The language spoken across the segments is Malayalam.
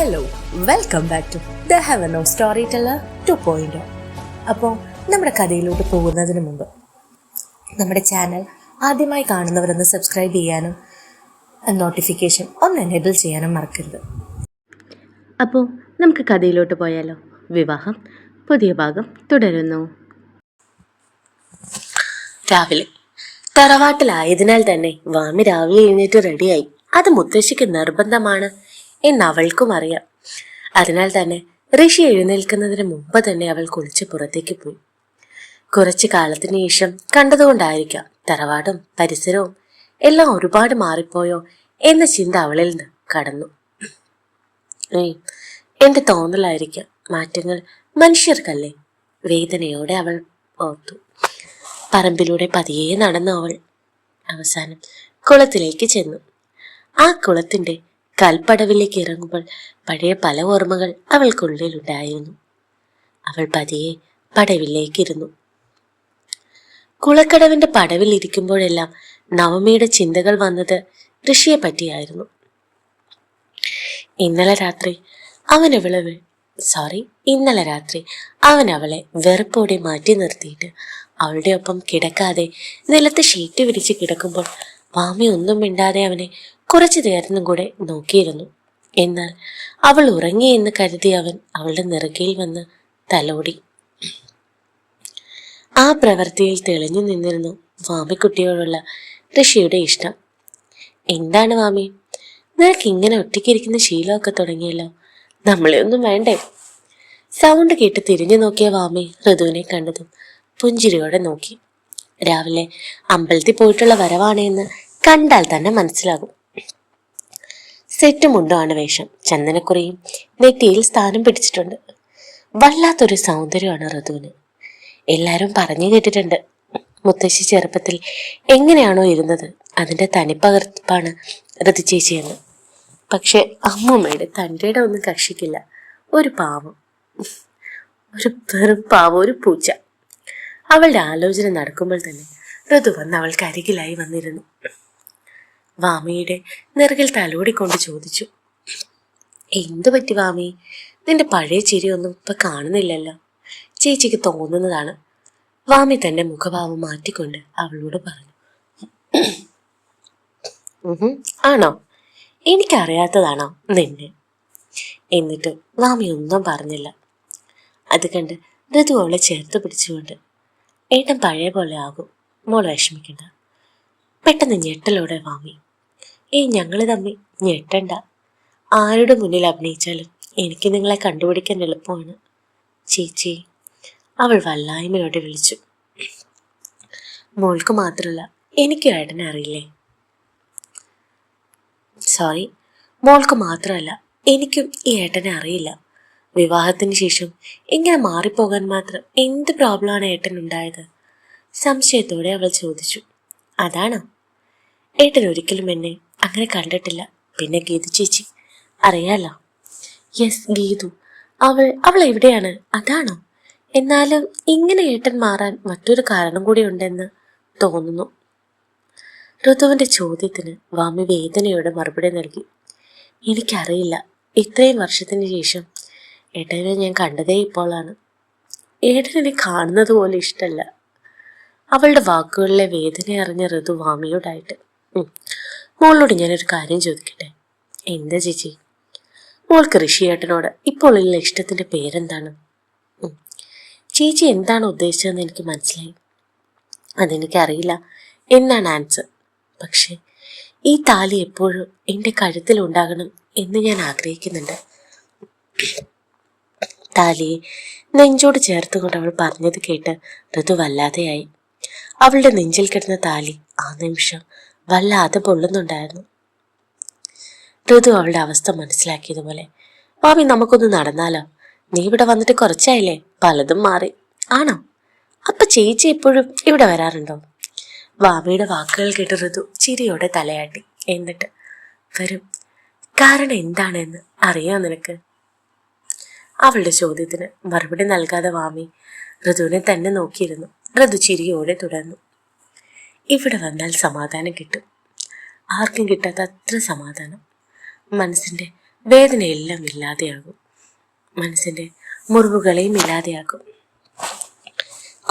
Hello welcome back to the heaven of storyteller two point അപ്പോൾ നമ്മുടെ കഥയിലോട്ട് പോകുന്നതിന് മുമ്പ് നമ്മുടെ ചാനൽ ആദ്യമായി കാണുന്നവരൊന്ന് സബ്സ്ക്രൈബ് ചെയ്യാനും നോട്ടിഫിക്കേഷൻ ഒന്ന് എനേബിൾ ചെയ്യാനും മറക്കരുത്. അപ്പോൾ നമുക്ക് കഥയിലോട്ട് പോയാലോ? വിവാഹം പുതിയ ഭാഗം തുടരുന്നു. രാവിലെ തറവാട്ടിലായതിനാൽ തന്നെ വാമി രാവിലെ എഴുന്നേറ്റ് റെഡിയായി അത് മുത്തശ്ശിക്ക് നിർബന്ധമാണ്. എന്ന് അവൾക്കും അറിയാം അതിനാൽ തന്നെ ഋഷി എഴുന്നേൽക്കുന്നതിന് മുമ്പ് തന്നെ അവൾ കുളിച്ച് പുറത്തേക്ക് പോയി. കുറച്ചു കാലത്തിന് ശേഷം കണ്ടതുകൊണ്ടായിരിക്കാം തറവാടും പരിസരവും എല്ലാം ഒരുപാട് മാറിപ്പോയോ എന്ന ചിന്ത അവളിൽ നിന്ന് കടന്നു. എന്റെ തോന്നലായിരിക്കാം മാറ്റങ്ങൾ മനുഷ്യർക്കല്ലേ? വേദനയോടെ അവൾ ഓർത്തു. പറമ്പിലൂടെ പതിയെ നടന്നു അവൾ. അവസാനം കുളത്തിലേക്ക് ചെന്നു. ആ കുളത്തിന്റെ കൽപ്പടവിലേക്ക് ഇറങ്ങുമ്പോൾ പഴയ പല ഓർമ്മകൾ അവൾക്കുള്ളിലുണ്ടായിരുന്നു. അവൾ പതിയെ പടവിലേക്കിരുന്നു. കുളക്കടവിന്റെ പടവിൽ ഇരിക്കുമ്പോഴെല്ലാം നവമിയുടെ ചിന്തകൾ വന്നത് ഋഷിയെ പറ്റിയായിരുന്നു. ഇന്നലെ രാത്രി അവൻ ഇവളെ സോറി ഇന്നലെ രാത്രി അവൻ അവളെ വെറുപ്പോടെ മാറ്റി നിർത്തിയിട്ട് അവളുടെ ഒപ്പം കിടക്കാതെ നിലത്ത് ഷീറ്റ് വിരിച്ച് കിടക്കുമ്പോൾ വാമി ഒന്നും മിണ്ടാതെ അവനെ കുറച്ചു നേരം കൂടെ നോക്കിയിരുന്നു. എന്നാൽ അവൾ ഉറങ്ങി എന്ന് കരുതി അവൻ അവളുടെ നെറുകയിൽ വന്ന് തലോടി. ആ പ്രവൃത്തിയിൽ തെളിഞ്ഞു നിന്നിരുന്നു വാമിക്കുട്ടിയോടുള്ള ഋഷിയുടെ ഇഷ്ടം. എന്താണ് വാമി? നിനക്ക് ഇങ്ങനെ ഒറ്റയ്ക്കിരിക്കുന്ന ശീലമൊക്കെ തുടങ്ങിയല്ലോ. നമ്മളെ ഒന്നും വേണ്ടേ? സൗണ്ട് കേട്ട് തിരിഞ്ഞു നോക്കിയ വാമി ഋതുവിനെ കണ്ടതും പുഞ്ചിരിയോടെ നോക്കി. രാവിലെ അമ്പലത്തിൽ പോയിട്ടുള്ള വരവാണ് എന്ന് കണ്ടാൽ തന്നെ മനസ്സിലാകും. സെറ്റ് മുണ്ടുമാണ് വേഷം. ചന്ദനക്കുറിയും നെറ്റിയിൽ സ്ഥാനം പിടിച്ചിട്ടുണ്ട്. വല്ലാത്തൊരു സൗന്ദര്യമാണ് ഋതുവിന്. എല്ലാരും പറഞ്ഞു കേട്ടിട്ടുണ്ട് മുത്തശ്ശി ചെറുപ്പത്തിൽ എങ്ങനെയാണോ ഇരുന്നത് അതിന്റെ തനിപ്പകർപ്പാണ് ഋതു ചേച്ചിയെന്ന്. പക്ഷെ അമ്മൂമ്മയുടെ തന്റെ ഒന്നും കക്ഷിക്കില്ല. ഒരു പാവം. ഒരു വെറും പാവം ഒരു പൂച്ച. അവളുടെ ആലോചന നടക്കുമ്പോൾ തന്നെ ഋതു വന്ന് അവൾക്ക് അരികിലായി വന്നിരുന്നു. വാമിയുടെ നിറകിൽ തലോടിക്കൊണ്ട് ചോദിച്ചു. എന്തു പറ്റി വാമി? നിന്റെ പഴയ ചിരിയൊന്നും ഇപ്പൊ കാണുന്നില്ലല്ലോ. ചേച്ചിക്ക് തോന്നുന്നതാണ്. വാമി തന്റെ മുഖഭാവം മാറ്റിക്കൊണ്ട് അവളോട് പറഞ്ഞു. "ഉഹും, ആണോ? എനിക്കറിയാത്തതാണോ നിന്നെ? എന്നിട്ട് വാമി ഒന്നും പറഞ്ഞില്ല. അത് കണ്ട് ഋതു അവളെ ചേർത്ത് പിടിച്ചുകൊണ്ട് ഏട്ടൻ പഴയ പോലെ ആകും. മോൾ വിഷമിക്കണ്ട. പെട്ടെന്ന് ഞെട്ടലോടെ വാമി ഏയ് ഞങ്ങൾ തമ്മിൽ ഞെട്ടണ്ട. ആരുടെ മുന്നിൽ അഭിനയിച്ചാലും എനിക്ക് നിങ്ങളെ കണ്ടുപിടിക്കാൻ എളുപ്പമാണ്. ചേച്ചി അവൾ വല്ലായ്മയോടെ വിളിച്ചു. മോൾക്ക് മാത്രമല്ല എനിക്ക് ഏട്ടനെ അറിയില്ലേ? സോറി മോൾക്ക് മാത്രമല്ല എനിക്കും ഈ ഏട്ടനെ അറിയില്ല. വിവാഹത്തിന് ശേഷം ഇങ്ങനെ മാറിപ്പോകാൻ മാത്രം എന്ത് പ്രോബ്ലമാണ് ഏട്ടൻ ഉണ്ടായത് സംശയത്തോടെ അവൾ ചോദിച്ചു. അതാണോ? ഏട്ടൻ ഒരിക്കലും എന്നെ അങ്ങനെ കണ്ടിട്ടില്ല. പിന്നെ ഗീതു ചേച്ചി അറിയാലോ? യെസ് ഗീതു. അവൾ അവൾ എവിടെയാണ്? അതാണോ? എന്നാലും ഇങ്ങനെ ഏട്ടൻ മാറാൻ മറ്റൊരു കാരണം കൂടി ഉണ്ടെന്ന് തോന്നുന്നു. ഋതുവിന്റെ ചോദ്യത്തിന് വാമി വേദനയോടെ മറുപടി നൽകി. എനിക്കറിയില്ല. ഇത്രയും വർഷത്തിന് ശേഷം ഏട്ടനെ ഞാൻ കണ്ടതേ ഇപ്പോഴാണ് ഏട്ടനെ കാണുന്നത് പോലെ ഇഷ്ടമല്ല അവളുടെ വാക്കുകളിലെ വേദന അറിഞ്ഞ ഋതു വാമിയോടായിട്ട്. "ഉം, മോളോട് ഞാനൊരു കാര്യം ചോദിക്കട്ടെ? എന്താ ചേച്ചി? മോൾക്ക് ഋഷിയേട്ടനോട് ഇപ്പോൾ ഉള്ള ഇഷ്ടത്തിന്റെ പേരെന്താണ്? ചേച്ചി എന്താണ് ഉദ്ദേശിച്ചതെന്ന് എനിക്ക് മനസ്സിലായി. അതെനിക്കറിയില്ല. എന്നാണ് ആൻസർ. പക്ഷേ ഈ താലി എപ്പോഴും എന്റെ കഴുത്തിൽ ഉണ്ടാകണം എന്ന് ഞാൻ ആഗ്രഹിക്കുന്നുണ്ട്. താലിയെ നെഞ്ചോട് ചേർത്തുകൊണ്ട് അവൾ പറഞ്ഞത് കേട്ട് ഋതു വല്ലാതെയായി. അവളുടെ നെഞ്ചിൽ കിടന്ന താലി ആ നിമിഷം വല്ലാതെ പൊള്ളുന്നുണ്ടായിരുന്നു. ഋതു അവളുടെ അവസ്ഥ മനസ്സിലാക്കിയതുപോലെ മാമി നമുക്കൊന്ന് നടന്നാലോ? നീ ഇവിടെ വന്നിട്ട് കുറച്ചായില്ലേ? പലതും മാറി. ആണോ? അപ്പൊ ചേച്ചി എപ്പോഴും ഇവിടെ വരാറുണ്ടോ? വാമിയുടെ വാക്കുകൾ കേട്ട് ഋതു ചിരിയോടെ തലയാട്ടി. എന്നിട്ട് വരും. കാരണം എന്താണെന്ന് അറിയാം നിനക്ക്? അവളുടെ ചോദ്യത്തിന് മറുപടി നൽകാതെ വാമി ഋതുവിനെ തന്നെ നോക്കിയിരുന്നു. ഋതു ചിരിയോടെ തുടർന്നു. ഇവിടെ വന്നാൽ സമാധാനം കിട്ടും. ആർക്കും കിട്ടാത്ത അത്ര സമാധാനം. മനസ്സിന്റെ വേദനയെല്ലാം ഇല്ലാതെയാകും. മനസ്സിന്റെ മുറിവുകളെയും ഇല്ലാതെയാകും.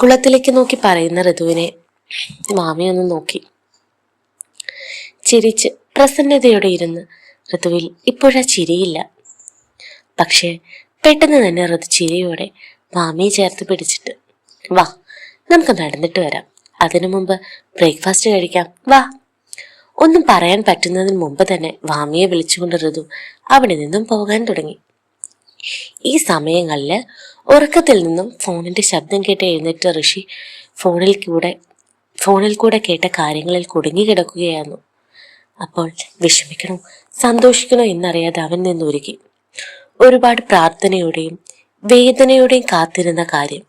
കുളത്തിലേക്ക് നോക്കി പറയുന്ന ഋതുവിനെ മാമിയൊന്ന് നോക്കി. ചിരിച്ച് പ്രസന്നതയോടെ ഇരുന്ന് ഋതുവിൽ ഇപ്പോഴാ ചിരിയില്ല. പക്ഷേ പെട്ടെന്ന് തന്നെ ഋതു ചിരിയോടെ മാമിയെ ചേർത്ത് പിടിച്ചിട്ട് വാ നമുക്ക് നടന്നിട്ട് വരാം. അതിനു മുമ്പ് ബ്രേക്ക്ഫാസ്റ്റ് കഴിക്കാം. വാ. ഒന്നും പറയാൻ പറ്റുന്നതിന് മുമ്പ് തന്നെ വാമിയെ വിളിച്ചുകൊണ്ട് ഋതു അവിടെ നിന്നും പോകാൻ തുടങ്ങി. ഈ സമയങ്ങളിൽ ഉറക്കത്തിൽ നിന്നും ഫോണിന്റെ ശബ്ദം കേട്ട് എഴുന്നേറ്റ ഋഷി ഫോണിൽ കൂടെ ഫോണിൽ കൂടെ കേട്ട കാര്യങ്ങളിൽ കുടുങ്ങി കിടക്കുകയായിരുന്നു. അപ്പോൾ വിഷമിക്കണോ സന്തോഷിക്കണോ എന്നറിയാതെ അവൻ നിന്നൊരുക്കി. ഒരുപാട് പ്രാർത്ഥനയോടെയും വേദനയോടെയും കാത്തിരുന്ന കാര്യം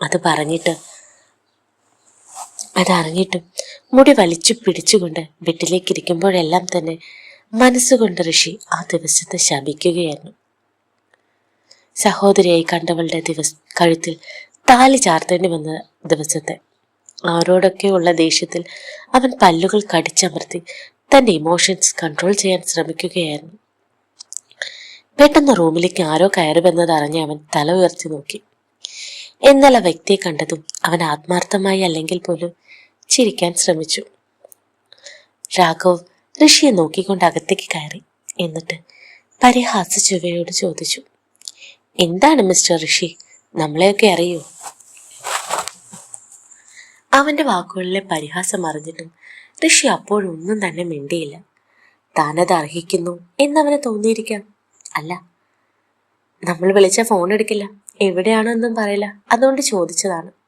അത് പറഞ്ഞിട്ട് അതറിഞ്ഞിട്ടും മുടി വലിച്ചു പിടിച്ചുകൊണ്ട് ബെഡിലേക്ക് ഇരിക്കുമ്പോഴെല്ലാം തന്നെ മനസ്സുകൊണ്ട് ഋഷി ആ ദിവസത്തെ ശപിക്കുകയായിരുന്നു. സഹോദരിയായി കണ്ടവളുടെ ദിവസ കഴുത്തിൽ താലി ചാർത്തേണ്ടി വന്ന ദിവസത്തെ. ആരോടൊക്കെയുള്ള ദേഷ്യത്തിൽ അവൻ പല്ലുകൾ കടിച്ചമർത്തി തന്റെ ഇമോഷൻസ് കൺട്രോൾ ചെയ്യാൻ ശ്രമിക്കുകയായിരുന്നു. പെട്ടെന്ന് റൂമിലേക്ക് ആരോ കയറുമെന്നത് അറിഞ്ഞ് അവൻ തല ഉയർത്തി നോക്കി. എന്നാൽ ആ വ്യക്തിയെ കണ്ടതും അവൻ ആത്മാർത്ഥമായി അല്ലെങ്കിൽ പോലും ചിരിക്കാൻ ശ്രമിച്ചു. രാഘവ് ഋഷിയെ നോക്കിക്കൊണ്ട് അകത്തേക്ക് കയറി. എന്നിട്ട് പരിഹാസ ചുവയോട് ചോദിച്ചു എന്താണ് മിസ്റ്റർ ഋഷി? നമ്മളെയൊക്കെ അറിയോ? അവന്റെ വാക്കുകളിലെ പരിഹാസം അറിഞ്ഞിട്ടും ഋഷി അപ്പോഴൊന്നും തന്നെ മിണ്ടിയില്ല. താനത് അർഹിക്കുന്നു എന്നവന് തോന്നിയിരിക്കാം. അല്ല നമ്മൾ വിളിച്ച ഫോൺ എടുക്കില്ല. എവിടെയാണെന്നും പറയില്ല. അതുകൊണ്ട് ചോദിച്ചതാണ്.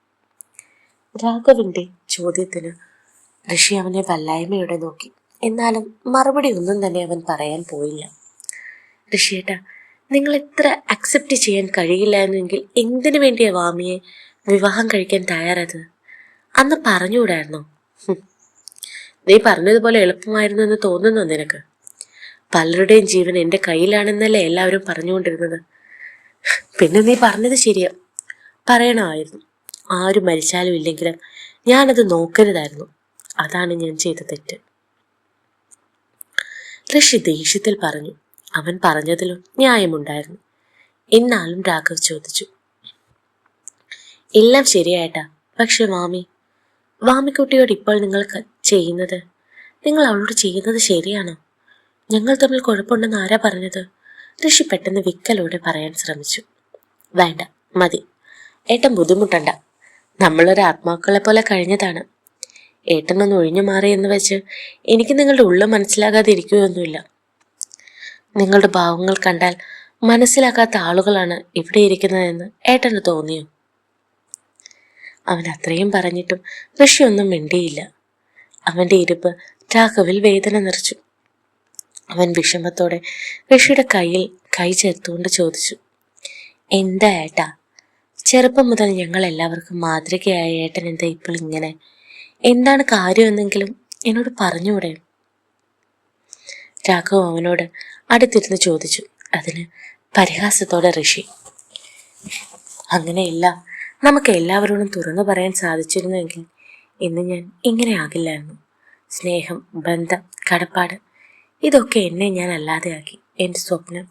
രാഘവിന്റെ ചോദ്യത്തിന് ഋഷി അവനെ വല്ലായ്മയോടെ നോക്കി. എന്നാലും മറുപടി ഒന്നും തന്നെ അവൻ പറയാൻ പോയില്ല. ഋഷിയേട്ട നിങ്ങൾ എത്ര അക്സെപ്റ്റ് ചെയ്യാൻ കഴിയില്ലായിരുന്നെങ്കിൽ എന്തിനു വേണ്ടിയ വാമിയെ വിവാഹം കഴിക്കാൻ തയ്യാറത് അന്ന് പറഞ്ഞുകൂടായിരുന്നോ. നീ പറഞ്ഞതുപോലെ എളുപ്പമായിരുന്നു എന്ന് തോന്നുന്നോ നിനക്ക്? പലരുടെയും ജീവൻ എന്റെ കയ്യിലാണെന്നല്ലേ എല്ലാവരും പറഞ്ഞുകൊണ്ടിരുന്നത്? പിന്നെ നീ പറഞ്ഞത് ശരിയാ. പറയണമായിരുന്നു. ആരും മരിച്ചാലും ഇല്ലെങ്കിലും ഞാനത് നോക്കരുതായിരുന്നു. അതാണ് ഞാൻ ചെയ്ത തെറ്റ്. ഋഷി ദേഷ്യത്തിൽ പറഞ്ഞു. അവൻ പറഞ്ഞതിലും ന്യായമുണ്ടായിരുന്നു. എന്നാലും രാഘവ് ചോദിച്ചു. എല്ലാം ശരിയായിട്ടാ. പക്ഷെ മാമി വാമിക്കുട്ടിയോട് ഇപ്പോൾ നിങ്ങൾ ചെയ്യുന്നത്? നിങ്ങൾ അവളോട് ചെയ്യുന്നത് ശരിയാണോ? ഞങ്ങൾ തമ്മിൽ കുഴപ്പമുണ്ടെന്ന് ആരാ പറഞ്ഞത്? ഋഷി പെട്ടെന്ന് വിക്കലോടെ പറയാൻ ശ്രമിച്ചു. വേണ്ട മതി. ഏട്ടൻ ബുദ്ധിമുട്ടണ്ട. നമ്മളൊരു ആത്മാക്കളെ പോലെ കഴിഞ്ഞതാണ്. ഏട്ടനൊന്ന് ഒഴിഞ്ഞു മാറി എന്ന് വെച്ച് എനിക്ക് നിങ്ങളുടെ ഉള്ളം മനസ്സിലാകാതെ ഇരിക്കുകയൊന്നുമില്ല. നിങ്ങളുടെ ഭാവങ്ങൾ കണ്ടാൽ മനസ്സിലാക്കാത്ത ആളുകളാണ് ഇവിടെ ഇരിക്കുന്നതെന്ന് ഏട്ടന് തോന്നിയോ? അവൻ അത്രയും പറഞ്ഞിട്ടും ഒന്നും മിണ്ടിയില്ല. അവന്റെ ഇരുപ്പ് രാഘവിൽ വേദന നിറച്ചു. അവൻ വിഷമത്തോടെ ഋഷിയുടെ കയ്യിൽ കൈ ചേർത്തുകൊണ്ട് ചോദിച്ചു എന്താ ഏട്ടാ ചെറുപ്പം മുതൽ ഞങ്ങൾ എല്ലാവർക്കും മാതൃകയായ ഏട്ടൻ എന്താ ഇപ്പോൾ ഇങ്ങനെ? എന്താണ് കാര്യമെന്നെങ്കിലും എന്നോട് പറഞ്ഞുകൂടെ? രാഘവ് അവനോട് അടുത്തിരുന്ന് ചോദിച്ചു. അതിന് പരിഹാസത്തോടെ ഋഷി അങ്ങനെയല്ല. നമുക്ക് എല്ലാവരോടും തുറന്നു പറയാൻ സാധിച്ചിരുന്നുവെങ്കിൽ ഇന്ന് ഞാൻ ഇങ്ങനെ ആകില്ലായിരുന്നു സ്നേഹം ബന്ധം കടപ്പാട് ഇതൊക്കെ എന്നെ ഞാൻ അല്ലാതെയാക്കി. എന്റെ സ്വപ്നം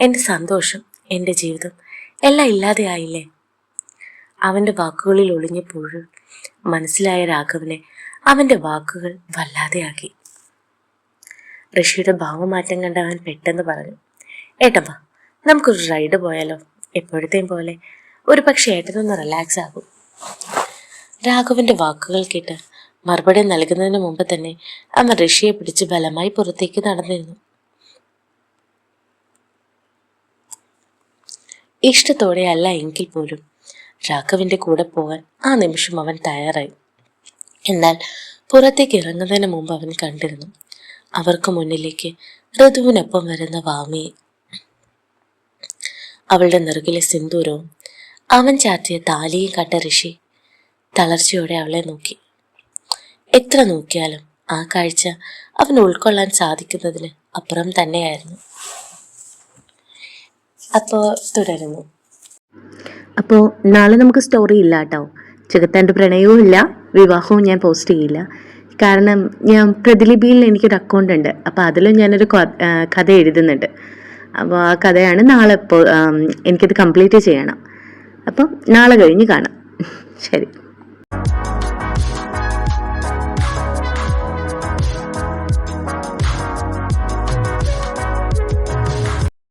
എന്റെ സന്തോഷം എന്റെ ജീവിതം എല്ലാം ഇല്ലാതെയായില്ലേ? അവന്റെ വാക്കുകളിൽ ഒളിഞ്ഞപ്പോഴും മനസ്സിലായ രാഘവനെ അവന്റെ വാക്കുകൾ വല്ലാതെയാക്കി. ഋഷിയുടെ ഭാവമാറ്റം കണ്ട് അവൻ പെട്ടെന്ന് പറഞ്ഞു ഏട്ടമ്മ നമുക്കൊരു റൈഡ് പോയാലോ? എപ്പോഴത്തെയും പോലെ ഒരു പക്ഷേ ഏട്ടനൊന്ന് റിലാക്സ് ആകും. രാഘവന്റെ വാക്കുകൾ കേട്ട് മറുപടി നൽകുന്നതിന് മുമ്പ് തന്നെ അവൻ ഋഷിയെ പിടിച്ച് ബലമായി പുറത്തേക്ക് നടന്നിരുന്നു. ഇഷ്ടത്തോടെ അല്ല എങ്കിൽ പോലും രാഘവിന്റെ കൂടെ പോകാൻ ആ നിമിഷം അവൻ തയ്യാറായി. എന്നാൽ പുറത്തേക്ക് ഇറങ്ങുന്നതിന് മുമ്പ് അവൻ കണ്ടിരുന്നു. അവർക്ക് മുന്നിലേക്ക് ഋതുവിനൊപ്പം വരുന്ന വാമിയെ അവളുടെ നെറുകിലെ സിന്ദൂരവും അവൻ ചാർത്തിയ താലിയും കണ്ട ഋഷി തളർച്ചയോടെ അവളെ നോക്കി. എത്ര നോക്കിയാലും ആ കാഴ്ച അവൻ ഉൾക്കൊള്ളാൻ സാധിക്കുന്നതിന് അപ്പുറം തന്നെയായിരുന്നു. അപ്പോൾ തുടരുന്നു. അപ്പോൾ നാളെ നമുക്ക് സ്റ്റോറി ഇല്ല കേട്ടോ. ചെകുത്താന്റെ പ്രണയവും ഇല്ല വിവാഹവും ഞാൻ പോസ്റ്റ് ചെയ്യില്ല. കാരണം ഞാൻ പ്രതിലിപിയിൽ എനിക്കൊരു അക്കൗണ്ട് ഉണ്ട്. അപ്പോൾ അതിലും ഞാനൊരു കഥ എഴുതുന്നുണ്ട്. അപ്പോൾ ആ കഥയാണ് നാളെ ഇപ്പോൾ എനിക്കത് കംപ്ലീറ്റ് ചെയ്യണം. അപ്പം നാളെ കഴിഞ്ഞ് കാണാം. ശരി.